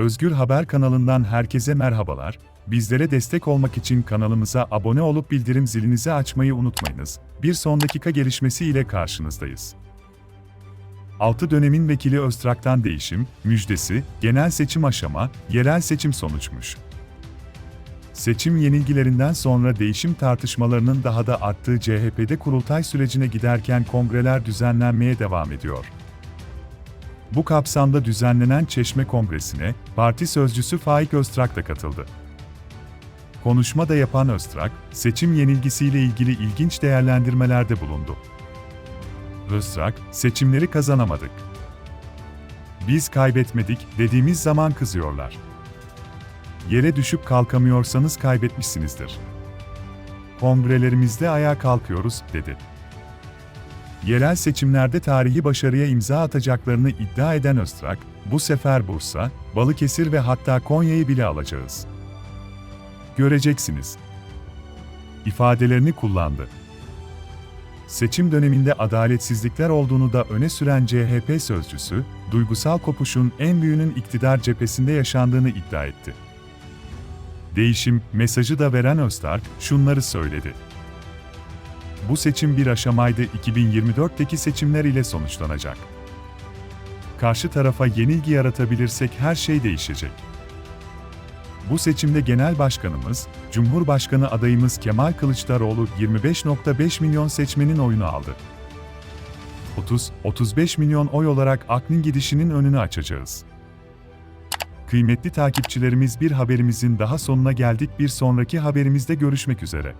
Özgür Haber kanalından herkese merhabalar. Bizlere destek olmak için kanalımıza abone olup bildirim zilinizi açmayı unutmayınız. Bir son dakika gelişmesi ile karşınızdayız. 6 dönemin vekili Öztrak'tan değişim, müjdesi, genel seçim aşama, yerel seçim sonuçmuş. Seçim yenilgilerinden sonra değişim tartışmalarının daha da arttığı CHP'de kurultay sürecine giderken kongreler düzenlenmeye devam ediyor. Bu kapsamda düzenlenen Çeşme Kongresi'ne parti sözcüsü Faik Öztrak da katıldı. Konuşma da yapan Öztrak, seçim yenilgisiyle ilgili ilginç değerlendirmelerde bulundu. Öztrak, seçimleri kazanamadık. Biz kaybetmedik dediğimiz zaman kızıyorlar. Yere düşüp kalkamıyorsanız kaybetmişsinizdir. Kongrelerimizde ayağa kalkıyoruz, dedi. Yerel seçimlerde tarihi başarıya imza atacaklarını iddia eden Öztrak, bu sefer Bursa, Balıkesir ve hatta Konya'yı bile alacağız. Göreceksiniz. ifadelerini kullandı. Seçim döneminde adaletsizlikler olduğunu da öne süren CHP sözcüsü, duygusal kopuşun en büyüğünün iktidar cephesinde yaşandığını iddia etti. Değişim mesajı da veren Öztürk şunları söyledi. Bu seçim bir aşamaydı 2024'teki seçimler ile sonuçlanacak. Karşı tarafa yenilgi yaratabilirsek her şey değişecek. Bu seçimde Genel Başkanımız, Cumhurbaşkanı adayımız Kemal Kılıçdaroğlu 25.5 milyon seçmenin oyunu aldı. 30-35 milyon oy olarak aklın gidişinin önünü açacağız. Kıymetli takipçilerimiz bir haberimizin daha sonuna geldik. Bir sonraki haberimizde görüşmek üzere.